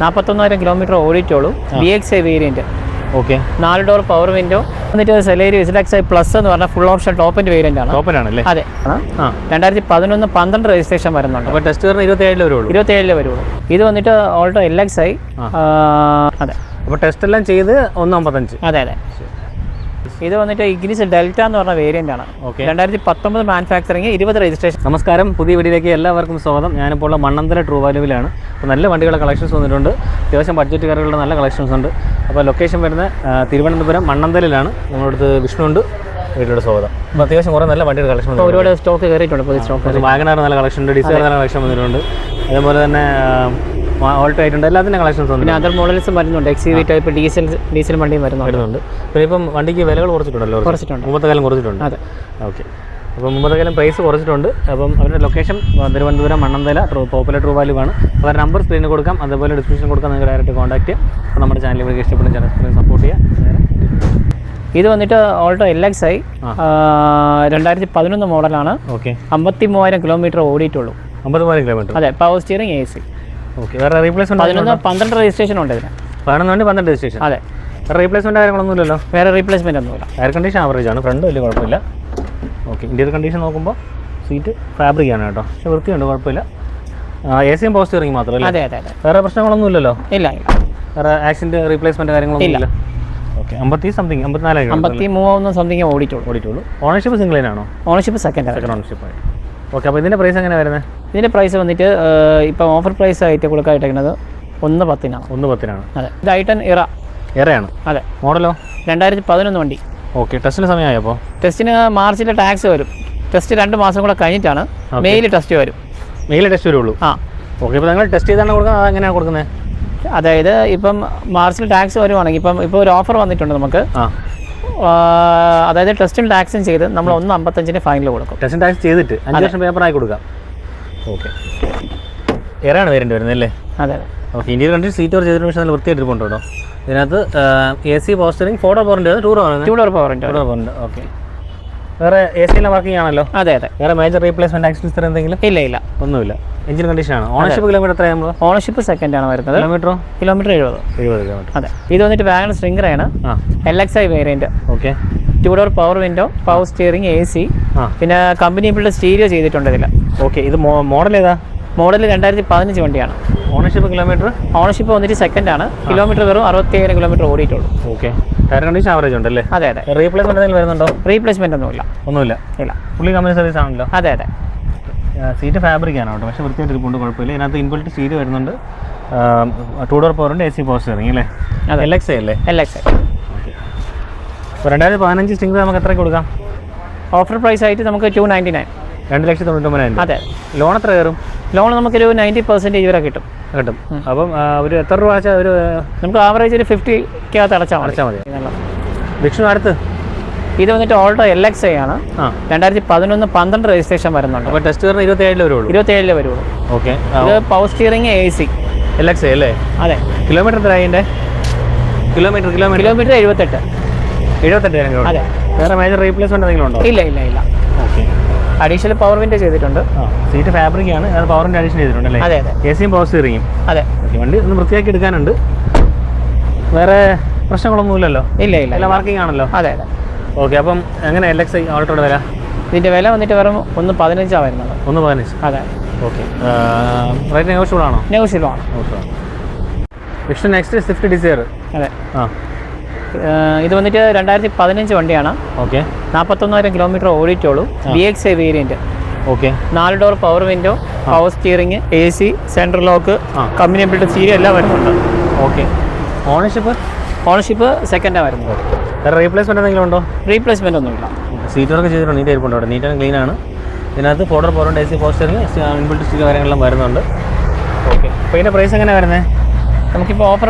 നാൽപ്പത്തൊന്നായിരം kilometre ഓടിയിട്ടുള്ളൂ. B X I variant okay നാല് door power window എന്നിട്ട് Celerio വിസിലക്സ് I plus എന്ന് പറഞ്ഞാൽ ഫുൾ ഓപ്ഷൻ ടോപ്പിന്റെ വേരിയന്റ് ആണ്. അല്ലേ അതെ. രണ്ടായിരത്തി പതിനൊന്ന് പന്ത്രണ്ട് രജിസ്ട്രേഷൻ വരുന്നുണ്ട്. അപ്പോൾ ടെസ്റ്റ് വരുന്ന ഇരുപത്തി ഏഴിൽ വരുള്ളൂ. ഇരുപത്തേഴിലെ വരുള്ളൂ. ഇത് വന്നിട്ട് ഓൾട്ടോ എൽ എക്സ് ഐ അതെ. അപ്പോൾ ടെസ്റ്റ് എല്ലാം ചെയ്ത് ഒന്ന് അമ്പത്തഞ്ച്. അതെ അതെ. ഇത് വന്നിട്ട് ഇഗ്നിസ് ഡെൽറ്റ എന്ന് പറഞ്ഞ വേരിയന്റ് ആണ്. ഓക്കെ രണ്ടായിരത്തി പത്തൊമ്പത് മാനുഫാക്ചറിങ് ഇരുപത് രജിസ്ട്രേഷൻ നമസ്കാരം. പുതിയ വീഡിയോയിലേക്ക് എല്ലാവർക്കും സ്വാഗതം. ഞാനിപ്പോൾ ഉള്ള മണ്ണന്തര ട്രൂ വാല്യൂവിലാണ് അപ്പോൾ നല്ല വണ്ടികളുടെ കളക്ഷൻസ് വന്നിട്ടുണ്ട്. അത്യാവശ്യം ബഡ്ജറ്റ് കാറുകളുടെ നല്ല കളക്ഷൻസ് ഉണ്ട്. അപ്പോൾ ലൊക്കേഷൻ വരുന്ന തിരുവനന്തപുരം മണ്ണന്തലിലാണ്. നമ്മുടെ അടുത്ത് വിഷ്ണുണ്ട്. വീട്ടിലൂടെ സ്വാഗതം. അപ്പോൾ അത്യാവശ്യം കുറേ നല്ല വണ്ടിയുടെ കളക്ഷൻ ഉണ്ട് ഒരുപാട് സ്റ്റോക്ക് കയറിയിട്ടുണ്ട് പുതിയ സ്റ്റോക്ക് വാഗനാർ നല്ല കളക്ഷൻ ഉണ്ട്. ഡിസൈർ നല്ല കളക്ഷൻ വന്നിട്ടുണ്ട്. അതേപോലെ തന്നെ ഓൾട്ടോ ആയിട്ടുണ്ട്. എല്ലാത്തിന്റെ കളക്ഷൻസ് പിന്നെ വന്നിട്ടുണ്ട്. അതർ മോഡൽസും വരുന്നുണ്ട്. X V type diesel diesel വണ്ടിയും വരുന്നുണ്ട്. വരുന്നുണ്ട്. പിന്നെ ഇപ്പം വണ്ടിക്ക് വിലകൾ കുറച്ചിട്ടുണ്ടല്ലോ കുറച്ചിട്ടുണ്ട്. മുമ്പത്തെ കാലം കുറച്ചിട്ടുണ്ട്. അതെ. ഓക്കെ. അപ്പം മുമ്പത്തെ കാലം പ്രൈസ് കുറച്ചിട്ടുണ്ട്. അപ്പം അവരുടെ location Thiruvananthapuram Mannanthala Popular True Value ആണ്. അവരുടെ നമ്പർ സ്ക്രീനിൽ കൊടുക്കാം. അതുപോലെ ഡിസ്ക്രിപ്ഷൻ കൊടുക്കാം. നിങ്ങൾക്ക് ഡയറക്റ്റ് കോൺടാക്ട് ചെയ്യാം. അപ്പോൾ നമ്മുടെ ചാനൽ ഇവിടെ ഇഷ്ടപ്പെടുന്ന ചാനൽ സപ്പോർട്ട് ചെയ്യാം. ഇത് വന്നിട്ട് ഓൾട്ടോ എൽ എക്സ് ഐ രണ്ടായിരത്തി പതിനൊന്ന് മോഡലാണ് ഓക്കെ. അമ്പത്തി മൂവായിരം കിലോമീറ്റർ ഓടിയിട്ടുള്ളൂ. അമ്പത് മൂവായിരം കിലോമീറ്റർ അതെ power steering A C okay. വേറെ റീപ്ലേസ് പതിനൊന്ന് പന്ത്രണ്ട് രജിസ്ട്രേഷൻ ഉണ്ട് ഇതിന്. വേണമെന്നുണ്ട് വേണ്ടി പന്ത്രണ്ട് രജിസ്ട്രേഷൻ അതെ. വേറെ റീപ്ലേസ്മെന്റ് കാര്യങ്ങളൊന്നുമില്ലല്ലോ? വേറെ റീപ്ലേസ്മെന്റ് ഒന്നുമില്ല. എയർ കണ്ടീഷൻ ആവറേജ് ആണ്. ഫ്രണ്ട് വലിയ കുഴപ്പമില്ല. ഓക്കെ. ഇന്ത്യയുടെ കണ്ടീഷൻ നോക്കുമ്പോൾ സീറ്റ് ഫാബ്രിക് ആണ് കേട്ടോ. പക്ഷേ വൃത്തിയുണ്ട് കുഴപ്പമില്ല. എ സിയും പോസ്റ്റ് ഇറങ്ങി മാത്രമല്ല അതെ അതെ അതെ. വേറെ പ്രശ്നങ്ങളൊന്നുമില്ലല്ലോ? ഇല്ല ഇല്ല. വേറെ ആക്സിഡന്റ് റീപ്ലേസ്മെന്റ് കാര്യങ്ങളൊന്നും ഇല്ല. ഓക്കെ. അമ്പത്തി സംതിങ് അമ്പത്തിനാലായിരം അമ്പത്തി മൂന്ന് സംതിങ് ഓടിയിട്ടുള്ളൂ. ഓടിയിട്ടുള്ളൂ. ഓണർഷിപ്പ് സിംഗിൾ ആണോ? ഓണർഷിപ്പ് സെക്കൻഡ് സെക്കൻഡ് ഓണർഷിപ്പ് ആയി ഓക്കെ അപ്പോൾ ഇതിന്റെ പ്രൈസ് എങ്ങനെ വരുന്നത് ഇതിന്റെ പ്രൈസ് വന്നിട്ട് ഇപ്പം ഓഫർ പ്രൈസ് ആയിട്ട് കൊടുക്കാനിട്ടേക്കുന്നത് ഒന്ന് പത്തിനാണ്. ഒന്ന് പത്തിനാണ്. അതെ. ഇത് ഐട്ടൻ ഇറ ഇറയാണ് അതെ. മോഡലോ രണ്ടായിരത്തി പതിനൊന്ന് വണ്ടി. ഓക്കെ ടെസ്റ്റിന് സമയമായി അപ്പോൾ ടെസ്റ്റിന് മാർച്ചിൽ ടാക്സ് വരും. ടെസ്റ്റ് രണ്ട് മാസം കൂടെ കഴിഞ്ഞിട്ടാണ് മെയിൽ ടെസ്റ്റ് വരും. മെയിൽ ടെസ്റ്റ് വരുള്ളൂ? ആ. ഓക്കെ ഇപ്പോൾ നിങ്ങൾ ടെസ്റ്റ് ചെയ്താണ് കൊടുക്കുന്നത് അതെങ്ങനെയാണ് കൊടുക്കുന്നത്? അതായത് ഇപ്പം മാർച്ചിൽ ടാക്സ് വരുവാണെങ്കിൽ ഇപ്പം ഇപ്പോൾ ഒരു ഓഫർ വന്നിട്ടുണ്ട് നമുക്ക്. ആ ആ, അതായത് ടെസ്റ്റും ടാക്സും ചെയ്ത് നമ്മൾ ഒന്ന് അമ്പത്തഞ്ചിന് ഫൈനൽ കൊടുക്കും. ടെസ്റ്റും ടാക്സ് ചെയ്തിട്ട് അഞ്ച് വർഷം പേപ്പറായി കൊടുക്കാം. ഓക്കെ. ഏറെയാണ് വേരേണ്ടി വരുന്നത് അല്ലേ? അതെ അപ്പോൾ ഓക്കെ ഇന്ത്യയിൽ കണ്ടി സീറ്റ് ഓർ ചെയ്തിട്ട് പക്ഷേ നല്ല വൃത്തിയായിട്ട് ഇരിപ്പുണ്ട് ഇതിനകത്ത് എ സി പോസ്റ്ററിങ് ഫോട്ടോ പോറിന്റെ ടൂർ ടൂർ പോറിന്റെ ഓക്കെ. വേറെ എ സിയിലെ വർക്കിംഗ് ആണല്ലോ? അതെ അതെ. വേറെ മേജർ റീപ്ലേസ്മെന്റ് ആക്സിഡൻസ് എന്തെങ്കിലും? ഇല്ല ഇല്ല. ഒന്നുമില്ല. എഞ്ചിൻ കണ്ടീഷൻ ആണ്. ഓണർഷിപ്പ് കിലോമീറ്റർ എത്രയാണ് നമ്മൾ ഓണർഷിപ്പ് സെക്കൻഡ് ആണ് വരുന്നത്. കിലോമീറ്ററോ കിലോമീറ്റർ എഴുപത്. എഴുപത് കിലോമീറ്റർ അതെ. ഇത് വന്നിട്ട് വാഗൺ സ്ട്രിംഗർ ആണ്. L X I variant okay two door power window power steering A C പിന്നെ കമ്പനി ഇപ്പോഴത്തെ സ്റ്റീരിയോ ചെയ്തിട്ടുണ്ട് ഇതിൽ ഓക്കെ ഇത് മോഡൽ ഏതാ? മോഡൽ രണ്ടായിരത്തി പതിനഞ്ച് വണ്ടിയാണ്. ഓണർഷിപ്പ് കിലോമീറ്റർ ഓണർഷിപ്പ് വന്നിട്ട് സെക്കൻഡ് ആണ്. കിലോമീറ്റർ വെറും അറുപത്തിയേഴ് കിലോമീറ്റർ ഓടിയിട്ടുള്ളൂ. ഓക്കെ ടയർ കണ്ടീഷൻ ആവറേജ് ഉണ്ടല്ലേ? അതെ അതെ. റീപ്ലേസ്മെന്റ് എന്തെങ്കിലും വരുന്നുണ്ടോ? റീപ്ലേസ്മെന്റ് ഒന്നുമില്ല. ഒന്നുമില്ല. ഇല്ല. പുള്ളി കമ്പനി സർവീസ് ആണല്ലോ. അതെ അതെ. സീറ്റ് ഫാബ്രിക് ആണ് കേട്ടോ? പക്ഷേ വൃത്തിയായിട്ട് ഇരിപ്പുണ്ട് കുഴപ്പമില്ല. ഇതിനകത്ത് ഇൻബിൾട്ട് സീറ്റ് വരുന്നുണ്ട്. ടൂ ഡോർ പവറുണ്ട് എ സി പോസ്റ്റ് സ്റ്റിയറിംഗ് അല്ലേ? അതെ. എൽ എക്സ് അല്ലേ? എൽ എക്സ് രണ്ടായിരത്തി പതിനഞ്ച് സ്റ്റിംഗ് നമുക്ക് എത്ര കൊടുക്കാം? ഓഫർ പ്രൈസ് ആയിട്ട് നമുക്ക് ടു നയന്റി നയൻ രണ്ട് ലക്ഷത്തി തൊണ്ണൂറ്റൊമ്പതിനായിരം അതെ. ലോൺ എത്ര കയറും? ലോൺ നമുക്കൊരു നയന്റി പെർസെന്റേജ് വരെ കിട്ടും. കിട്ടും. അപ്പം ഒരു എത്ര രൂപ വെച്ചാൽ ഒരു നമുക്ക് ആവറേജ് ഒരു ഫിഫ്റ്റിക്കകത്ത് അടച്ചാൽ അടച്ചാൽ മതി. വിഷ്ണു അടുത്ത്? ഇത് വന്നിട്ട് ഓൾട്ടോ എൽ എക്സ് ഐ ആണ്. രണ്ടായിരത്തി പതിനൊന്ന് പന്ത്രണ്ട് രജിസ്ട്രേഷൻ വരുന്നുണ്ട്. അപ്പോൾ ടെസ്റ്റ് വരുന്ന ഇരുപത്തി ഏഴിൽ വരുള്ളൂ. ഇരുപത്തേഴിൽ വരുള്ളൂ. ഓക്കെ. ഇത് power steering A C L X I അല്ലേ? അതെ. കിലോമീറ്റർ എത്ര അതിന്റെ കിലോമീറ്റർ കിലോമീറ്റർ കിലോമീറ്റർ എഴുപത്തെട്ട്. എഴുപത്തെട്ടായിരം രൂപ. അതെ. വേറെ മേജർ റീപ്ലേസ്മെന്റ് എന്തെങ്കിലും ഉണ്ടോ? ഇല്ല ഇല്ല ഇല്ല. ഓക്കെ. അഡീഷണൽ പവർ വിൻഡോ ചെയ്തിട്ടുണ്ട്. സീറ്റ് ഫാബ്രിക് ആണ്. അത് പവറിന്റെ അഡീഷൻ ചെയ്തിട്ടുണ്ടല്ലേ അതെ അതെ. എ സിയും പവർ സ്റ്റിയറിങ്ങും അതെ. വണ്ടി ഒന്ന് വൃത്തിയാക്കി എടുക്കാനുണ്ട്. വേറെ പ്രശ്നങ്ങളൊന്നുമില്ലല്ലോ ഇല്ല ഇല്ല എല്ലാം വർക്കിംഗ് ആണല്ലോ? അതെ അതെ. ഓക്കെ അപ്പം എങ്ങനെ എൽ എക്സ് ഐ ഓൾട്ടോയുടെ വില? ഇതിന്റെ വില വന്നിട്ട് വെറും ഒന്ന് പതിനഞ്ചാണ് വരുന്നത്. ഒന്ന് പതിനഞ്ച്. അതെ. ഓക്കെ റേറ്റ് നെഗോഷ്യബിൾ ആണോ? നെഗോഷ്യബിൾ ആണ്. Okay Vishnu next Swift Dzire അതെ. ആ. ഇത് വന്നിട്ട് രണ്ടായിരത്തി പതിനഞ്ച് വണ്ടിയാണ്. ഓക്കെ. നാൽപ്പത്തൊന്നായിരം kilometre ഓടിയിട്ടുള്ളൂ. B X I variant okay. നാല് door power window power steering A C central lock. Company build Serie എല്ലാം വരുന്നുണ്ട്. ഓക്കെ. ഓണർഷിപ്പ് ഓണർഷിപ്പ് സെക്കൻഡാണ് വരുന്നത്. റീപ്ലേസ്മെന്റ് എന്തെങ്കിലും ഉണ്ടോ? റീപ്ലേസ്മെന്റ് ഒന്നുമില്ല. സീറ്റ് വർക്ക് ചെയ്തിട്ടുണ്ട്. നീറ്റ് ആയിരിക്കും അവിടെ. നീറ്റ് ആൻഡ് ക്ലീൻ ആണ്. ഇതിനകത്ത് ഫോട്ടോ പോറുണ്ട് A C power steering inbuilt stick കാര്യങ്ങളെല്ലാം വരുന്നുണ്ട്. ഓക്കെ. അപ്പോൾ ഇതിന്റെ പ്രൈസ് എങ്ങനെയാണ് വരുന്നത്? നമുക്കിപ്പോൾ ഓഫർ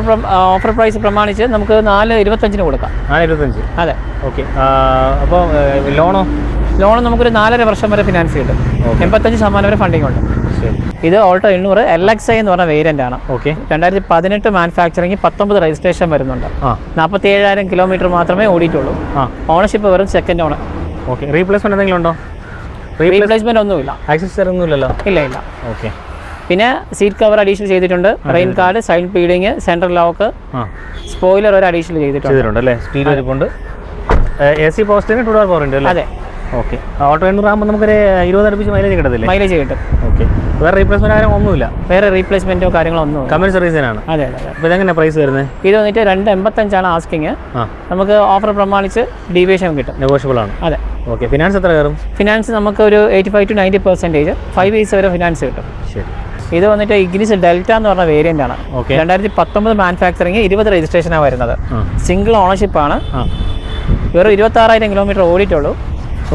ഓഫർ പ്രൈസ് പ്രമാണിച്ച് നമുക്ക് നാല് ഇരുപത്തഞ്ചിന് കൊടുക്കാം. നാല് ഇരുപത്തഞ്ച്? അതെ. ഓക്കെ. അപ്പോൾ ലോണോ? ലോൺ നമുക്കൊരു നാലര വർഷം വരെ ഫിനാൻസ് കിട്ടും എൺപത്തഞ്ച് ശതമാനം വരെ ഫണ്ടിങ് ഉണ്ട്. ഇത് ഓൾട്ടോ എണ്ണൂറ് എൽ എക്സ് ഐ എന്ന് പറഞ്ഞ വേരിയന്റ് ആണ്. ഓക്കെ. രണ്ടായിരത്തി പതിനെട്ട് മാനുഫാക്ചറിങ് പത്തൊമ്പത് രജിസ്ട്രേഷൻ വരുന്നുണ്ട്. നാൽപ്പത്തി ഏഴായിരം കിലോമീറ്റർ മാത്രമേ ഓടിയിട്ടുള്ളൂ. ആ. ഓണർഷിപ്പ് വെറും സെക്കൻഡ് ഓണർ ഓക്കെ. റീപ്ലേസ്മെന്റ് എന്തെങ്കിലും ഉണ്ടോ? റീപ്ലേസ്മെന്റ് റീപ്ലേസ്മെന്റ് ഒന്നുമില്ല. ആക്സസ് ഒന്നുമില്ലല്ലോ? ഇല്ല ഇല്ല. ഓക്കെ. പിന്നെ സീറ്റ് കവർ അഡീഷണൽ ചെയ്തിട്ടുണ്ട്. Rain guard side beading central lock spoiler ഒരു അഡീഷണൽ ചെയ്തിട്ടുണ്ട്. അല്ലേ? സ്റ്റീൽ ഇരിപ്പുണ്ട് എ സി പോസ്റ്റിന് ടു ഡോർ പവർ ഉണ്ട് അല്ലേ? അതെ. ഓക്കെ ഓട്ടോ എണ്ണൂറ് ആകുമ്പോൾ നമുക്കൊരു ഇരുപത് അടുപ്പിച്ച് മൈലേജ് കിട്ടത്തില്ലേ? മൈലേജ് കിട്ടും. ഓക്കെ വേറെ റീപ്ലേസ്മെന്റ് കാര്യം ഒന്നുമില്ല? വേറെ റീപ്ലേസ്മെന്റോ കാര്യങ്ങളോ ഒന്നും. കമ്പനി സർവീസിനാണ് അതെ അതെ അതെ. അപ്പോൾ ഇതെങ്ങനെ പ്രൈസ് വരുന്നത് ഇത് വന്നിട്ട് രണ്ട് എൺപത്തഞ്ചാണ് ആസ്കിങ് നമുക്ക് ഓഫർ പ്രമാണിച്ച് ഡീവിയേഷൻ കിട്ടും. നെഗോഷ്യബിൾ ആണ്. അതെ. ഓക്കെ ഫിനാൻസ് എത്ര കയറും? ഫിനാൻസ് നമുക്ക് ഒരു eighty five to ninety percentage five years വരെ ഫിനാൻസ് കിട്ടും. ശരി. ഇത് വന്നിട്ട് ഇഗ്നിസ് ഡെൽറ്റ എന്ന് പറഞ്ഞ വേരിയന്റ് ആണ്. രണ്ടായിരത്തി പത്തൊമ്പത് മാനുഫാക്ചറിങ് ഇരുപത് രജിസ്ട്രേഷനാണ് വരുന്നത്. സിംഗിൾ ഓണർഷിപ്പ് ആണ്. വെറും ഇരുപത്തി ആറായിരം കിലോമീറ്റർ ഓടിയിട്ടുള്ളൂ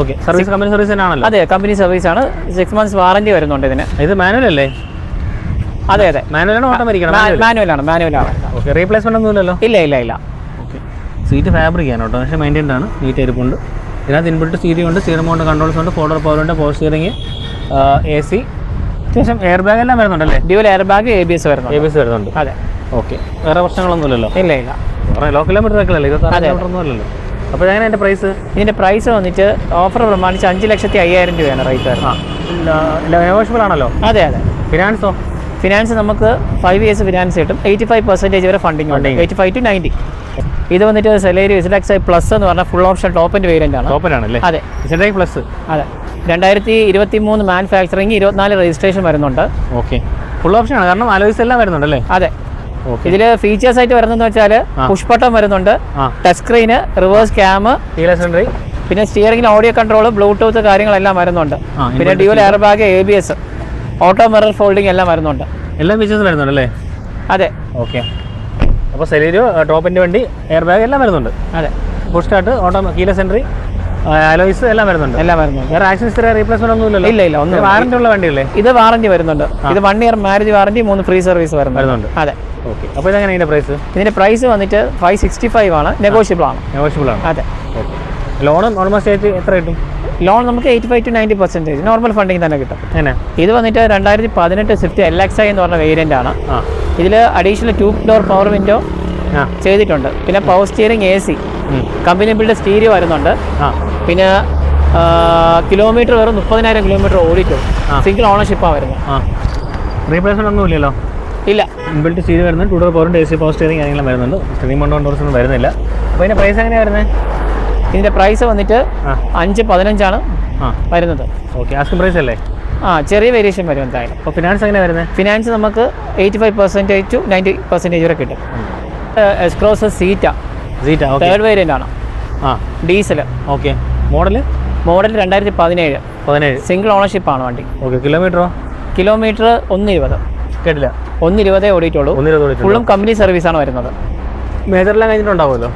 ഓക്കെ സർവീസ് കമ്പനി സർവീസ് ആണല്ലോ? അതെ കമ്പനി സർവീസ് ആണ്. സിക്സ് മന്ത്സ് വാറന്റി വരുന്നുണ്ട് ഇതിന്. ഇത് മാനുവൽ അല്ലേ? അതെ അതെ. മാനുവലാണ് ഓട്ടോമാറ്റിക്കാണ് മാനുവലാണ് മാനുവലാണ് ഓക്കെ റീപ്ലേസ്മെന്റ് ഒന്നുമില്ലല്ലോ ഇല്ല ഇല്ല ഇല്ല. ഓക്കെ സീറ്റ് ഫാബ്രിക് ആണ് കേട്ടോ. പക്ഷേ മെയിന്റൈൻഡ് ആണ്. നീറ്റ് ഇരിപ്പുണ്ട്. ഇതിനകത്ത് ഇൻബിൾട്ട് സ്റ്റീരിംഗ് ഉണ്ട്. സ്റ്റീറിംഗ് മൗണ്ട് കൺട്രോൾസ് ഉണ്ട്. ഫോട്ടോ പവർ ഉണ്ട്. പവർ സ്റ്റിയറിംഗ് എ സി അത്യാവശ്യം എയർ ബാഗ് എല്ലാം വരുന്നുണ്ടല്ലേ? Dual air bag A B S A B S വരുന്നുണ്ട്. അതെ. ഓക്കെ വേറെ പ്രശ്നങ്ങളൊന്നുമില്ലല്ലോ? ഇല്ല ഇല്ല. ലോ കിലോമീറ്റർ ഒന്നും അല്ലല്ലോ അപ്പോൾ എങ്ങനെ എന്റെ പ്രൈസ് ഇതിന്റെ പ്രൈസ് വന്നിട്ട് ഓഫർ പ്രമാണിച്ച് അഞ്ച് ലക്ഷത്തി അയ്യായിരം രൂപയാണ് റേറ്റ് വരുന്നത് നെഗോഷ്യബിൾ ആണല്ലോ? അതെ അതെ. ഫിനാൻസോ ഫിനാൻസ് നമുക്ക് ഫൈവ് ഇയേഴ്സ് ഫിനാൻസ് കിട്ടും. എയ്റ്റി ഫൈവ് പെർസെന്റേജ് വരെ ഫണ്ടിങ് ഉണ്ട്. എയ്റ്റി ഫൈവ് ടു നയന്റി ഇത് വന്നിട്ട് സെലേരി എസ് ഐ പ്ലസ് എന്ന് പറഞ്ഞാൽ ഫുൾ ഓപ്ഷൻ ടോപ്പിന്റെ വേരിയന്റ് ആണ്. ടോപ്പിനാണല്ലേ അതെ. പ്ലസ് അതെ. രണ്ടായിരത്തി ഇരുപത്തി മൂന്ന് മാനുഫാക്ചറിങ് ഇരുപത്തിനാല് രജിസ്ട്രേഷൻ വരുന്നുണ്ട്. ഓക്കെ. ഫുൾ ഓപ്ഷൻ ആണ്. കാരണം അലോയ്സ് എല്ലാം വരുന്നുണ്ടല്ലേ അതെ. ഇതിൽ ഫീച്ചേഴ്സ് ആയിട്ട് വരുന്നതെന്ന് വെച്ചാൽ പുഷ് ബട്ടൺ വരുന്നുണ്ട്. ടച്ച് സ്ക്രീന് റിവേഴ്സ് ക്യാം പിന്നെ സ്റ്റിയറിംഗിൽ ഓഡിയോ കൺട്രോൾ ബ്ലൂടൂത്ത് കാര്യങ്ങളെല്ലാം വരുന്നുണ്ട്. പിന്നെ dual air bag A B S auto mirror folding എല്ലാം വരുന്നുണ്ട്. എല്ലാ ഫീച്ചേഴ്സും വരുന്നുണ്ടല്ലേ അതെ. ഓക്കെ. അപ്പോൾ സെലീരിയോ ടോപ്പിന്റെ വണ്ടി എയർ ബാഗ് എല്ലാം വരുന്നുണ്ട്. അതെ. Push start auto keyless entry alloys എല്ലാം വരുന്നുണ്ട്. എല്ലാം വരുന്നുണ്ട്. വേറെ ഹിസ്റ്ററി റീപ്ലേസ്മെന്റ് ഒന്നും ഇല്ലല്ലോ? ഇല്ല ഇല്ല ഒന്നും വാറന്റി ഉള്ള വണ്ടിയല്ലേ? ഇത് വാറന്റി വരുന്നുണ്ട്. ഇത് വൺ ഇയർ മാരേജ് വാറന്റി മൂന്ന് ഫ്രീ സർവീസ് വരുന്നുണ്ട്. അതെ. ഓക്കെ അപ്പോൾ ഇതെങ്ങനെ ഇതിന്റെ പ്രൈസ് ഇതിന്റെ പ്രൈസ് വന്നിട്ട് ഫൈവ് സിക്സ്റ്റി ഫൈവ് ആണ് നെഗോഷ്യബിൾ ആണ്. നെഗോഷ്യബിൾ ആണ്. അതെ. ഓക്കെ ലോണും ഓൾമോസ്റ്റ് എത്ര കിട്ടും? ലോൺ നമുക്ക് eighty five to ninety percentage normal funding തന്നെ കിട്ടും. അങ്ങനെ ഇത് വന്നിട്ട് രണ്ടായിരത്തി പതിനെട്ട് സ്വിഫ്റ്റ് എൽ എക്സ് ഐ എന്ന് പറഞ്ഞ വേരിയന്റ് ആണ്. ഇതിൽ additional two door power window ചെയ്തിട്ടുണ്ട്. പിന്നെ power steering A C. Company build stereo വരുന്നുണ്ട്. ആ. പിന്നെ കിലോമീറ്റർ വെറും മുപ്പതിനായിരം കിലോമീറ്റർ ഓടിക്കും. സിംഗിൾ ഓണർഷിപ്പാണ് വരുന്നത്. റീപ്ലേസ്മെന്റ് ഒന്നും ഇല്ലല്ലോ ഇല്ല. ഇൻബിൽറ്റ് സ്റ്റീൽ വരുന്നുണ്ട്. ടു ഡോർ പവറും എ സി പവർ സ്റ്റിയറിംഗ് കാര്യങ്ങളും വരുന്നുണ്ട്. സ്ട്രീം മൗണ്ട് ഡോർസ് ഒന്നും വരുന്നില്ല. അപ്പോൾ ഇതിന്റെ പ്രൈസ് എങ്ങനെയാണ് വരുന്നത് ഇതിന്റെ പ്രൈസ് വന്നിട്ട് അഞ്ച് പതിനഞ്ചാണ് വരുന്നത്. ഓക്കെ ആസ്കിംഗ് പ്രൈസ് അല്ലേ? ആ ചെറിയ വേരിയേഷൻ വരും എന്തായാലും. അപ്പോൾ ഫിനാൻസ് എങ്ങനെയാണ് വരുന്നത് ഫിനാൻസ് നമുക്ക് eighty five percentage to ninety percentage വരെ കിട്ടും. X Cross Zeta Zeta third variant ആണ്. ആ. ഡീസൽ ഓക്കെ മോഡൽ മോഡൽ രണ്ടായിരത്തി പതിനേഴ്. പതിനേഴ് സിംഗിൾ ഓണർഷിപ്പ് ആണ് വണ്ടി. ഓക്കെ കിലോമീറ്ററോ കിലോമീറ്റർ ഒന്ന് ഇരുപത് കേട്ടില്ല ഒന്ന് ഇരുപതേ ഓടിയിട്ടുള്ളൂ. ഫുള്ളും കമ്പനി ആണ് വരുന്നത്. മേജറെല്ലാം കഴിഞ്ഞിട്ടുണ്ടാവുമല്ലോ?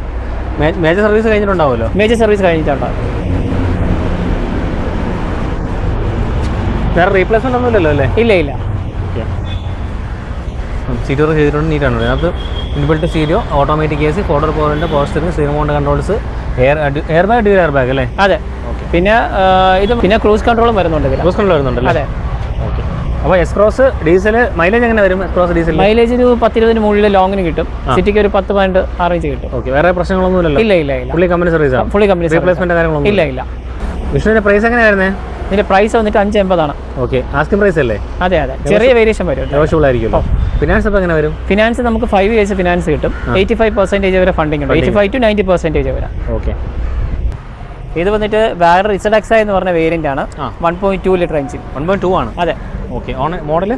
മേജർ സർവീസ് കഴിഞ്ഞിട്ടുണ്ടാവുമല്ലോ? മേജർ സർവീസ് കഴിഞ്ഞിട്ടുണ്ടാവും വേറെ റീപ്ലേസ്മെന്റ് ഒന്നുമില്ലല്ലോ അല്ലേ? ഇല്ല ഇല്ല. സീറ്റർ ചെയ്തിട്ടുണ്ട് നീറ്റാണ് അതിനകത്ത് inbuilt stereo automatic A C four door പോലെ power steering steering controls air air bag dual air bag അല്ലേ? അതെ. പിന്നെ ഇത് പിന്നെ ക്രൂസ് കൺട്രോളും വരുന്നുണ്ട് ക്രൂസ് കൺട്രോൾ വരുന്നുണ്ട് അതെ. ഓക്കെ അപ്പോൾ എക്സ്ക്രോസ് ഡീസൽ മൈലേജ് എങ്ങനെ വരും? എക്സ്ക്രോസ് ഡീസൽ മൈലേജ് ഒരു പത്തിരുപതിന് മുകളിൽ ലോങ്ങിന് കിട്ടും. സിറ്റിക്ക് ഒരു പത്ത് പോയിന്റ് ഇഞ്ച് കിട്ടും. ഓക്കെ വേറെ പ്രശ്നങ്ങളൊന്നും ഇല്ല ഇല്ല ഇല്ല. Fully company service fully company replacement കാര്യങ്ങളൊന്നും ഇല്ല ഇല്ല. വിഷ്ണുവിന്റെ പ്രൈസ് എങ്ങനെയായിരുന്നേ? ഇതിന്റെ പ്രൈസ് വന്നിട്ട് അഞ്ച് എൺപതാണ് ഓക്കെ ആസ്കിംഗ് പ്രൈസ് അല്ലേ? അതെ അതെ. ചെറിയ വേരിയേഷൻ വരും ആയിരിക്കുമല്ലോ ഫിനാൻസ് അപ്പോൾ എങ്ങനെ വരും? ഫിനാൻസ് നമുക്ക് ഫൈവ് ഇയേഴ്സ് ഫിനാൻസ് കിട്ടും. എയ്റ്റി ഫൈവ് പെർസെന്റേജ് വരെ ഫണ്ടിങ് ഉണ്ട്. Eighty five to ninety percentage വരെ. ഓക്കെ ഇത് വന്നിട്ട് വേറെ റിസഡക്സ എന്ന് പറഞ്ഞ വേരിയന്റ് ആണ്. One point two litre engine one point two ആണ്. അതെ. ഓക്കെ ഓൺ മോഡൽ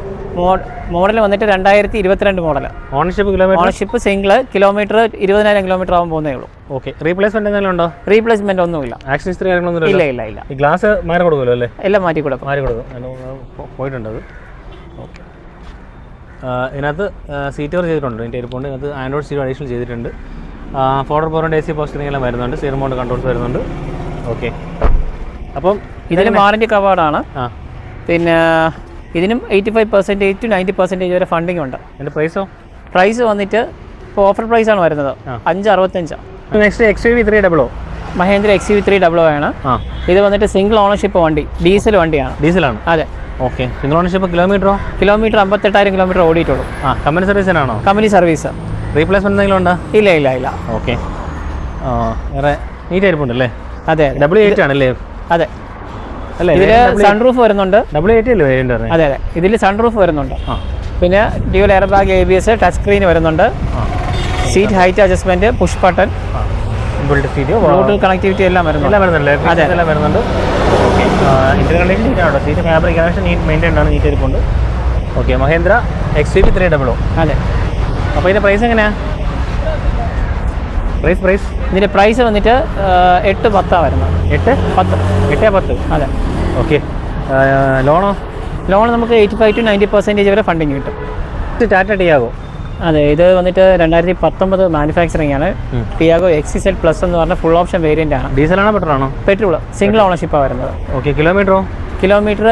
മോഡൽ വന്നിട്ട് രണ്ടായിരത്തി ഇരുപത്തിരണ്ട് model ownership kilometre ownership single kilometre ഇരുപതിനായിരം കിലോമീറ്റർ ആകുമ്പോൾ പോകുന്നേ ഉള്ളൂ. ഓക്കെ റീപ്ലേസ്മെന്റ് എന്തെങ്കിലും ഉണ്ടോ? റീപ്ലേസ്മെന്റ് ഒന്നുമില്ല. ആക്ഷൻ ഹിസ്റ്ററി കാര്യങ്ങളൊന്നും ഇല്ല ഇല്ല ഇല്ല. ഗ്ലാസ് മാറി കൊടുക്കുമല്ലോ അല്ലേ? എല്ലാം മാറ്റി കൊടുക്കും. മാറി കൊടുക്കും. പോയിട്ടുണ്ടത് പോയിട്ടുണ്ട് അത്. ഓക്കെ ഇതിനകത്ത് സീറ്റ് കവർ ചെയ്തിട്ടുണ്ട്. ഇതിന്റെ ഇരിപ്പുണ്ട്. ഇതിനകത്ത് ആൻഡ്രോയിഡ് സീറ്റ് അഡീഷണൽ ചെയ്തിട്ടുണ്ട്. ഫോർഡർ പോറിന്റെ എ സി പോസ്റ്റിംഗ് എല്ലാം വരുന്നുണ്ട്. സീറോ മൗണ്ട് കൺട്രോൾസ് വരുന്നുണ്ട്. ഓക്കെ അപ്പം ഇതിന് വാറന്റി കവേർഡാണ് ആ. പിന്നെ ഇതിനും eighty five percentage to ninety percentage വരെ ഫണ്ടിങ് ഉണ്ട്. എന്റെ പ്രൈസോ പ്രൈസ് വന്നിട്ട് ഇപ്പോൾ ഓഫർ പ്രൈസ് ആണ് വരുന്നത്. അഞ്ച് അറുപത്തഞ്ചാണ് next X U V three double O Mahindra X U three double ആണ്. ഇത് വന്നിട്ട് സിംഗിൾ ഓണർഷിപ്പ് വണ്ടി ഡീസൽ വണ്ടിയാണ്. ഡീസലാണ് അതെ. ഓക്കെ സിംഗിൾ ഓണർഷിപ്പ് കിലോമീറ്ററോ കിലോമീറ്റർ അമ്പത്തെട്ടായിരം കിലോമീറ്റർ ഓടിയിട്ടുള്ളൂ. ആ കമ്പനി സർവീസിനാണോ കമ്പനി സർവീസ് റീപ്ലേസ്മെന്റ് എന്തെങ്കിലും ഉണ്ടോ? ഇല്ല ഇല്ല ഇല്ല. ഓക്കെ വേറെ നീറ്റ് ആയിരിപ്പുണ്ടല്ലേ അതെ ഡബിൾ എയ്റ്റ് ആണല്ലേ? അതെ. ഇതിൽ സൺറൂഫ് വരുന്നുണ്ട്. ഡബിൾ എയ്റ്റി അല്ലേ അതെ അതെ. ഇതിൽ സൺറൂഫ് വരുന്നുണ്ട്. പിന്നെ dual air bag A B S touch screen വരുന്നുണ്ട് seat height adjustment push button bluetooth connectivity എല്ലാം വരുന്നുണ്ട്. അതെ. എല്ലാം വരുന്നുണ്ട്. Seat fabric connection neat maintain ആണ്. നീറ്റ് ഇരിപ്പുണ്ട് okay Mahindra X V three double അതെ. അപ്പോൾ ഇതിന്റെ പ്രൈസ് എങ്ങനെയാ? പ്രൈസ് പ്രൈസ് ഇതിന്റെ പ്രൈസ് വന്നിട്ട് എട്ട് പത്താ വരുന്നത്. എട്ട്? പത്ത്. എട്ട് പത്ത്? അതെ. ഓക്കെ ലോണോ? ലോൺ നമുക്ക് eighty five to ninety percentage വരെ ഫണ്ടിങ് കിട്ടും. ടാറ്റ ടിയാഗോ അതെ ഇത് വന്നിട്ട് രണ്ടായിരത്തി പത്തൊമ്പത് മാനുഫാക്ചറിംഗ് ആണ് ടിയാഗോ എക്സിസെൽ പ്ലസ് എന്ന് പറഞ്ഞ ഫുൾ ഓപ്ഷൻ വേരിയന്റ് ആണ്. ഡീസലാണോ പെട്രോൾ ആണോ? പെട്രോൾ സിംഗിൾ ഓണർഷിപ്പാണ് വരുന്നത്. ഓക്കെ കിലോമീറ്ററോ കിലോമീറ്റർ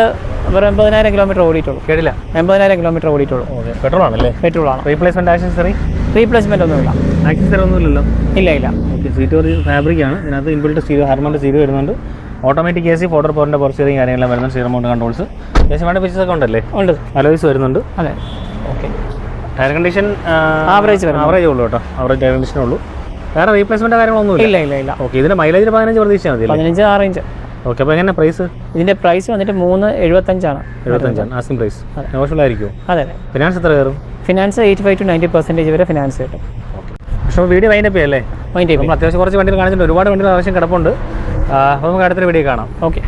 വെറും എൺപതിനായിരം കിലോമീറ്റർ ഓടിയിട്ടുള്ളൂ. കേട്ടില്ല. എൺപതിനായിരം കിലോമീറ്റർ ഓടിയിട്ടുള്ളൂ. ഓക്കെ പെട്രോൾ ആണല്ലേ? പെട്രോൾ ആണ്. റീപ്ലേസ്മെന്റ് ആക്സസറി റീപ്ലേസ്മെന്റ് ഒന്നുമില്ല. ആക്സസറി ഒന്നുമില്ലല്ലോ ഇല്ല ഇല്ല. ഓക്കെ സീറ്റ് ഒരു ഫാബ്രിക് ആണ്. ഇതിനകത്ത് ഇൻബിൽട്ട് സ്റ്റീരിയോ ഹാർമോണിന്റെ സ്റ്റീരിയോ വരുന്നുണ്ട്. ഓട്ടോമാറ്റിക് എ സി ഫോട്ടർ പോറിന്റെ പുറത്ത് ചെറിയ കാര്യങ്ങളെല്ലാം വരുന്നുണ്ട്. സ്റ്റീർ മൗണ്ട് കൺട്രോൾസ് അത്യാവശ്യം വേണ്ട ഫീച്ചേഴ്സ് ഒക്കെ ഉണ്ടല്ലേ? ഉണ്ട്. അലോയ്സ് വരുന്നുണ്ട്. അതെ. Okay tyre condition average. Average ഉള്ളൂ കേട്ടോ. ആവറേജ് ടയർ കണ്ടീഷനേ ഉള്ളൂ. വേറെ റീപ്ലേസ്മെന്റ് കാര്യങ്ങളൊന്നുമില്ല? ഇല്ല ഇല്ല ഇല്ല. ഓക്കെ ഇതിന്റെ മൈലേജ് പതിനഞ്ച് പ്രതീക്ഷിച്ചാൽ മതി പതിനഞ്ച് ആ റേഞ്ച് ഓക്കെ അപ്പോൾ എങ്ങനെ പ്രൈസ് ഇതിന്റെ പ്രൈസ് വന്നിട്ട് മൂന്ന് എഴുപത്തഞ്ചാണ്. എഴുപത്തഞ്ചാണ് ആസ്കിംഗ് പ്രൈസ് നെഗോഷ്യബിൾ ആയിരിക്കുമോ? അതെ അതെ. ഫിനാൻസ് എത്ര കയറും? Finance eighty five to ninety percentage വരെ ഫിനാൻസ് കിട്ടും. ഓക്കെ. പക്ഷേ വീഡിയോ വൈൻഡപ്പ് അല്ലേ നമ്മൾ അത്യാവശ്യം കുറച്ച് വണ്ടികൾ കാണിച്ചിട്ടുണ്ട്. ഒരുപാട് വണ്ടികൾ ആവശ്യം കിടപ്പുണ്ട്. അപ്പോൾ നമുക്ക് അടുത്തൊരു വീഡിയോ കാണാം. ഓക്കെ.